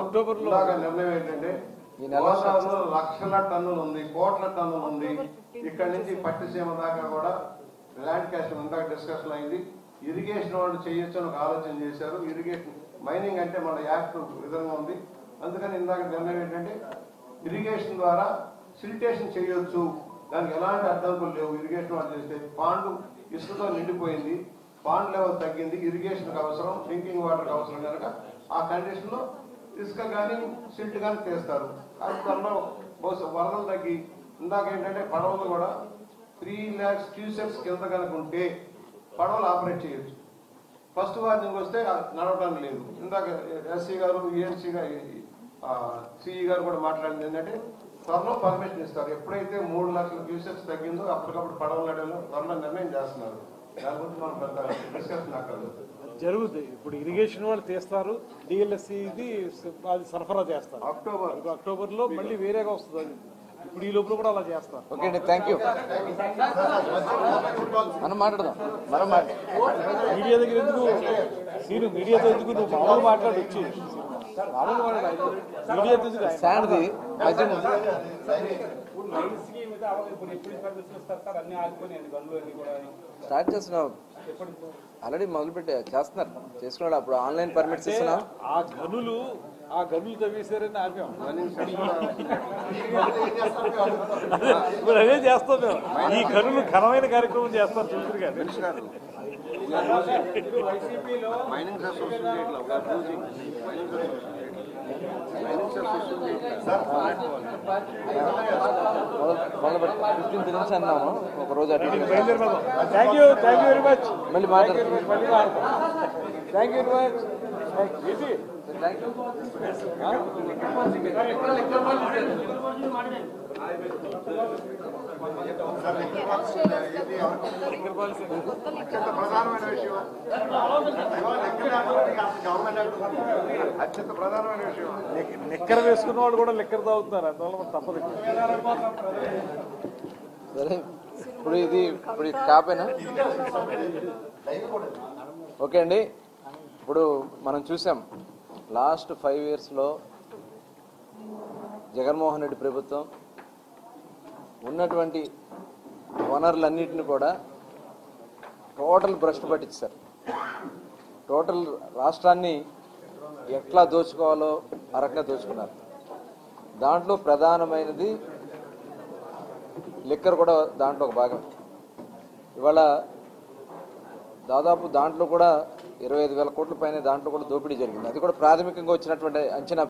అక్టోబర్లో. ఇందాక నిర్ణయం ఏంటంటే ఈ నెల గోదావరిలో లక్షల టన్నులు ఉంది కోట్ల టన్నులు ఉంది. ఇక్కడ నుంచి పట్టిసీమ దాకా కూడా ల్యాండ్ క్యాష్ ఇందాక డిస్కషన్ అయింది. ఇరిగేషన్ వాళ్ళు చేయొచ్చు అని ఒక ఆలోచన చేశారు. ఇరిగేషన్ మైనింగ్ అంటే మన యాక్ట్ విధంగా ఉంది. అందుకని ఇందాక నిర్ణయం ఏంటంటే ఇరిగేషన్ ద్వారా సిల్టేషన్ చేయొచ్చు. దానికి ఎలాంటి అడ్డంకులు లేవు. ఇరిగేషన్ వాళ్ళు చేస్తే పాండు ఇసుకతో నిండిపోయింది. పాండ్ లెవెల్ తగ్గింది. ఇరిగేషన్కి అవసరం డ్రింకింగ్ వాటర్కి అవసరం కనుక ఆ కండిషన్లో ఇసుక కానీ సిల్ట్ కానీ తీస్తారు. కానీ త్వరలో బహుశా వరదలు తగ్గి ఇందాక ఏంటంటే పడవలు కూడా త్రీ ల్యాక్స్ క్యూసెక్స్ కింద కనుక ఉంటే పడవలు ఆపరేట్ చేయొచ్చు. ఫస్ట్ వార్నింగ్ వస్తే నడవడం లేదు. ఇందాక ఎస్సీ గారు ఏఎన్సీ గారు సిఈ గారు కూడా మాట్లాడింది ఏంటంటే త్వరలో పర్మిషన్ ఇస్తారు. ఎప్పుడైతే మూడు లక్షల క్యూసెక్స్ తగ్గిందో అప్పటికప్పుడు పడవలు నడవలో త్వరలో నిర్ణయం చేస్తున్నారు. జరుగుతుంది ఇప్పుడు ఇరిగేషన్ వాళ్ళు తీస్తారు డిఎల్ఎస్సి ఇది అది సరఫరా చేస్తారు. అక్టోబర్. ఇప్పుడు అక్టోబర్లో మళ్ళీ వేరేగా వస్తుంది అది. ఇప్పుడు ఈ లోపల కూడా అలా చేస్తారు. ఓకే అండి థ్యాంక్ యూ మనం మాట్లాడదాం. మనం మాట్లాడదాం. మీడియా దగ్గర ఎందుకు సీను మీడియాతో ఎందుకు నువ్వు మామూలు మాట్లాడి శాండ్ది మధ్య స్టార్ట్ చేస్తున్నాం ఆల్రెడీ మొదలు పెట్టా చేస్తున్నారు. చేసుకున్నాడు అప్పుడు ఆన్లైన్ పర్మిట్స్ ఇస్తున్నాం ఆ గనులు ఆ గనులు తవ్వేశారని ఆపాం. ఇప్పుడు అదే చేస్తాం. మేము? ఈ గనులు ఘనమైన కార్యక్రమం చేస్తారు చూసారు కానీ. మైనింగ్ అసోసియేషన్ చేయట్లా ఒక అబ్యూజింగ్ మైనింగ్ మైనింగ్ అసోసియేషన్ మొదలు పెట్టి ఫిఫ్టీన్త్ నుంచి అన్నాము ఒక రోజు అటు ఇటు. Thank you thank you very much మళ్ళీ మాట్లాడతాం మళ్ళీ thank you very much easy thank you అత్యంత ప్రధానమైన విషయం అత్యంత ప్రధానమైన విషయం నిక్కర వేసుకున్న వాళ్ళు కూడా లిక్కర్ తాగుతున్నారు అందువల్ల తప్పదు సరే ఇప్పుడు ఇది ఇప్పుడు ఇది కాపేనా ఓకే అండి ఇప్పుడు మనం చూసాం లాస్ట్ ఫైవ్ ఇయర్స్లో జగన్మోహన్ రెడ్డి ప్రభుత్వం ఉన్నటువంటి వనరులన్నింటిని కూడా టోటల్ భ్రష్టు పట్టించారు. టోటల్ రాష్ట్రాన్ని ఎట్లా దోచుకోవాలో ఆ రకంగా దోచుకున్నారు. దాంట్లో ప్రధానమైనది లిక్కర్ కూడా దాంట్లో ఒక భాగం. ఇవాళ దాదాపు దాంట్లో కూడా ఇరవై ఐదు వేల కోట్ల పైన దాంట్లో కూడా దోపిడీ జరిగింది. అది కూడా ప్రాథమికంగా వచ్చినటువంటి అంచనా